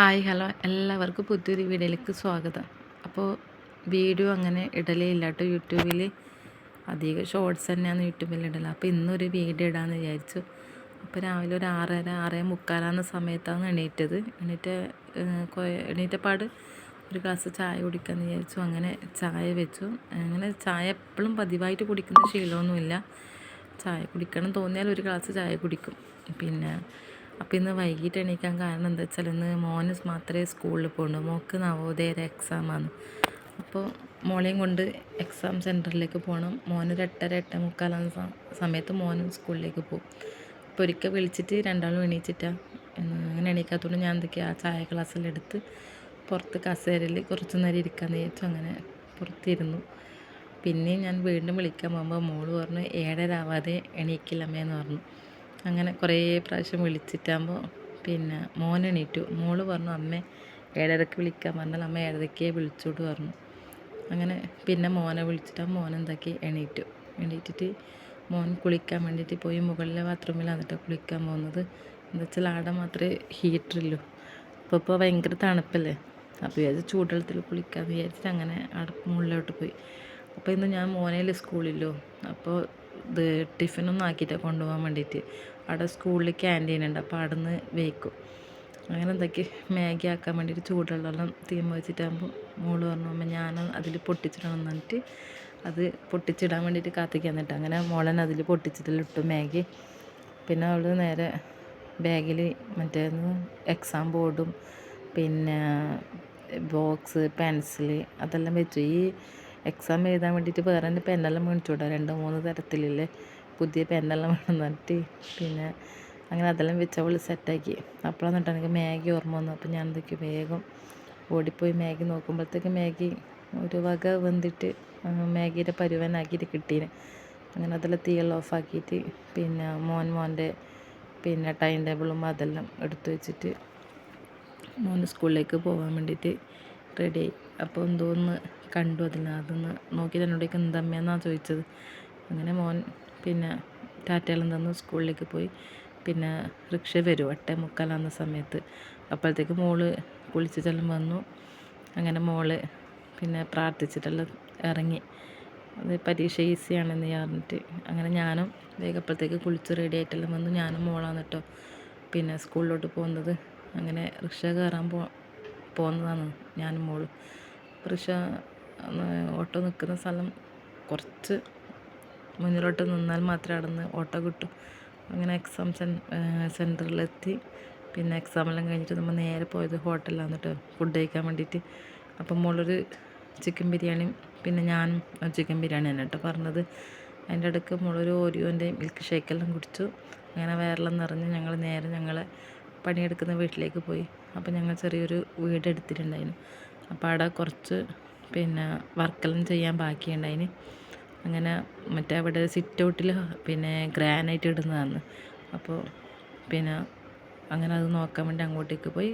Hi hello. എല്ലാവർക്കും പുതിയൊരു വീഡിയോയിലേക്ക് സ്വാഗതം. അപ്പോൾ വീഡിയോ അങ്ങനെ ഇടലേ ഇല്ലാട്ടോ യൂട്യൂബിൽ അധികം ഷോർട്സ് തന്നെയാണ് യൂട്യൂബിൽ ഇടല. അപ്പോൾ ഇന്നൊരു വീഡിയോ ഇടാമെന്ന് വിചാരിച്ചു. അപ്പോൾ രാവിലെ ഒരു ആറര ആറേ മുക്കാലാകുന്ന സമയത്താണ് എണീറ്റത്. എണീറ്റ എണീറ്റപ്പാട് ഒരു ഗ്ലാസ് ചായ കുടിക്കാമെന്ന് വിചാരിച്ചു. അങ്ങനെ ചായ വെച്ചു. അങ്ങനെ ചായ എപ്പോഴും പതിവായിട്ട് കുടിക്കുന്ന ശീലമൊന്നുമില്ല. ചായ കുടിക്കണം തോന്നിയാൽ ഒരു ഗ്ലാസ് ചായ കുടിക്കും. പിന്നെ അപ്പോൾ ഇന്ന് വൈകിട്ട് എണീക്കാൻ കാരണം എന്താ വെച്ചാൽ ഇന്ന് മോന് മാത്രമേ സ്കൂളിൽ പോകുന്നുള്ളൂ മോക്ക് നവോദയയുടെ എക്സാമാണ് അപ്പോൾ മോളെയും കൊണ്ട് എക്സാം സെന്ററിലേക്ക് പോകണം മോനൊരു എട്ടര എട്ടേ മുക്കാലാകുന്ന സമയത്ത് മോനും സ്കൂളിലേക്ക് പോകും. അപ്പോൾ ഒരിക്കൽ വിളിച്ചിട്ട് രണ്ടാളും എണീച്ചിട്ടാണ് അങ്ങനെ എണീക്കാത്തതുകൊണ്ട് ഞാൻ എന്തൊക്കെയാ ആ ചായ ഗ്ലാസ്സിലെടുത്ത് പുറത്ത് കസേരയിൽ കുറച്ച് നേരം ഇരിക്കാൻ നേരിട്ട് അങ്ങനെ പുറത്തിരുന്നു. പിന്നെ ഞാൻ വീണ്ടും വിളിക്കാൻ പോകുമ്പോൾ മോൾ പറഞ്ഞു ഏഴര ആവാതെ എണീക്കില്ലമ്മേന്ന് പറഞ്ഞു. അങ്ങനെ കുറേ പ്രാവശ്യം വിളിച്ചിട്ടാകുമ്പോൾ പിന്നെ മോൻ എണീറ്റു. മോൾ പറഞ്ഞു അമ്മ ഏഴരക്ക് വിളിക്കാൻ പറഞ്ഞാൽ അമ്മ ഏഴരക്കേ വിളിച്ചോട്ട് പറഞ്ഞു. അങ്ങനെ പിന്നെ മോനെ വിളിച്ചിട്ട് മോൻ എന്താക്കി? എണീറ്റു. എണീറ്റിട്ട് മോൻ കുളിക്കാൻ വേണ്ടിയിട്ട് പോയി മുകളിലെ ബാത്റൂമിലാണ് കേട്ടോ കുളിക്കാൻ പോകുന്നത്. എന്താ വെച്ചാൽ ആടെ മാത്രമേ ഹീറ്ററുള്ളൂ അപ്പോൾ ഇപ്പോൾ ഭയങ്കര തണുപ്പല്ലേ? അപ്പോൾ വിചാരിച്ച് ചൂടുവെള്ളത്തിൽ കുളിക്കാമെന്ന് വിചാരിച്ചിട്ട് അങ്ങനെ അവിടെ മുകളിലോട്ട് പോയി. അപ്പോൾ ഇന്ന് ഞാൻ മോനയിൽ സ്കൂളിലോ അപ്പോൾ ഇത് ടിഫിനൊന്നും ആക്കിയിട്ട് കൊണ്ടുപോകാൻ വേണ്ടിയിട്ട്. അവിടെ സ്കൂളിൽ ക്യാന്റീൻ ഉണ്ട് അപ്പോൾ അവിടെ നിന്ന് വേക്കും അങ്ങനെ എന്തൊക്കെ മാഗി ആക്കാൻ വേണ്ടിയിട്ട് ചൂടുവെള്ളം തീമ വെച്ചിട്ടാകുമ്പോൾ മോൾ പറഞ്ഞു അമ്മ ഞാൻ അതിൽ പൊട്ടിച്ചിടണം എന്നിട്ട് അത് പൊട്ടിച്ചിടാൻ വേണ്ടിയിട്ട് കാത്തിക്കാൻ എന്നിട്ട് അങ്ങനെ മോളൻ അതിൽ പൊട്ടിച്ചിട്ടിലിട്ടു മാഗി. പിന്നെ അവൾ നേരെ ബാഗിൽ മറ്റേ എക്സാം ബോർഡും പിന്നെ ബോക്സ് പെൻസിൽ അതെല്ലാം വെച്ചു. ഈ എക്സാം എഴുതാൻ വേണ്ടിയിട്ട് വേറെ തന്നെ പെന്നെല്ലാം മേടിച്ചു രണ്ട് മൂന്ന് തരത്തിലില്ലേ? പുതിയ പെന്നെല്ലാം വേണം പിന്നെ അങ്ങനെ അതെല്ലാം വെച്ച് അവൾ സെറ്റാക്കി അപ്പോഴാണ് കേട്ടോ എനിക്ക് മാഗി ഓർമ്മ വന്നു അപ്പോൾ ഞാൻ എന്തൊക്കെ വേഗം ഓടിപ്പോയി മാഗി നോക്കുമ്പോഴത്തേക്ക് മാഗി ഒരു വക വെന്തിട്ട് മാഗിയുടെ പരുവനാക്കിയിട്ട് കിട്ടീന്. അങ്ങനെ അതെല്ലാം തീയെല്ലാം ഓഫാക്കിയിട്ട് പിന്നെ മോൻ മോന്റെ പിന്നെ ടൈം ടേബിളും അതെല്ലാം എടുത്തു വെച്ചിട്ട് മോന് സ്കൂളിലേക്ക് പോകാൻ വേണ്ടിയിട്ട് റെഡിയായി അപ്പോൾ എന്തോന്ന് കണ്ടു അതിൽ അതൊന്ന് നോക്കി എന്നോടേക്ക് എന്തമ്മയെന്നാണ് ചോദിച്ചത്. അങ്ങനെ മോൻ പിന്നെ ടാറ്റയെല്ലാം തന്നു സ്കൂളിലേക്ക് പോയി. പിന്നെ റിക്ഷ വരും എട്ടേ മുക്കാലാകുന്ന സമയത്ത്. അപ്പോഴത്തേക്ക് മോൾ കുളിച്ചിട്ടെല്ലാം വന്നു. അങ്ങനെ മോൾ പിന്നെ പ്രാർത്ഥിച്ചിട്ടെല്ലാം ഇറങ്ങി. അത് പരീക്ഷ ഈസിയാണെന്ന് പറഞ്ഞിട്ട് അങ്ങനെ ഞാനും വേഗപ്പോഴത്തേക്ക് കുളിച്ച് റെഡി ആയിട്ടെല്ലാം വന്നു. ഞാനും മോളാണ് കേട്ടോ പിന്നെ സ്കൂളിലോട്ട് പോകുന്നത്. അങ്ങനെ റിക്ഷ കയറാൻ പോ പോകുന്നതാണ് ഞാനും മോളും. റിക്ഷ ഓട്ടോ നിൽക്കുന്ന സ്ഥലം കുറച്ച് മുന്നിലോട്ട് നിന്നാൽ മാത്രമേ അവിടെ നിന്ന് ഓട്ടോ കിട്ടും. അങ്ങനെ എക്സാം സെൻ സെന്ററിലെത്തി പിന്നെ എക്സാമെല്ലാം കഴിഞ്ഞിട്ട് നമ്മൾ നേരെ പോയത് ഹോട്ടലിലാണ് കേട്ടോ ഫുഡ് കഴിക്കാൻ വേണ്ടിയിട്ട്. അപ്പം മോളൊരു ചിക്കൻ ബിരിയാണിയും പിന്നെ ഞാനും ചിക്കൻ ബിരിയാണി തന്നെ കേട്ടോ പറഞ്ഞത്. അതിന്റെ ഇടയ്ക്ക് മോളൊരു ഓരിയോന്റെ മിൽക്ക് ഷേക്കെല്ലാം കുടിച്ചു. അങ്ങനെ വേറെല്ലാം നിറഞ്ഞ് ഞങ്ങൾ നേരെ ഞങ്ങളെ പണിയെടുക്കുന്ന വീട്ടിലേക്ക് പോയി. അപ്പോൾ ഞങ്ങൾ ചെറിയൊരു വീട് എടുത്തിട്ടുണ്ടായിരുന്നു അപ്പോൾ അവിടെ കുറച്ച് പിന്നെ വർക്കെല്ലാം ചെയ്യാൻ ബാക്കിയുണ്ടായിന്. അങ്ങനെ മറ്റേ അവിടെ സിറ്റ് ഔട്ടിൽ പിന്നെ ഗ്രാനൈറ്റ് ഇടുന്നതാണ്. അപ്പോൾ പിന്നെ അങ്ങനെ അത് നോക്കാൻ വേണ്ടി അങ്ങോട്ടേക്ക് പോയി.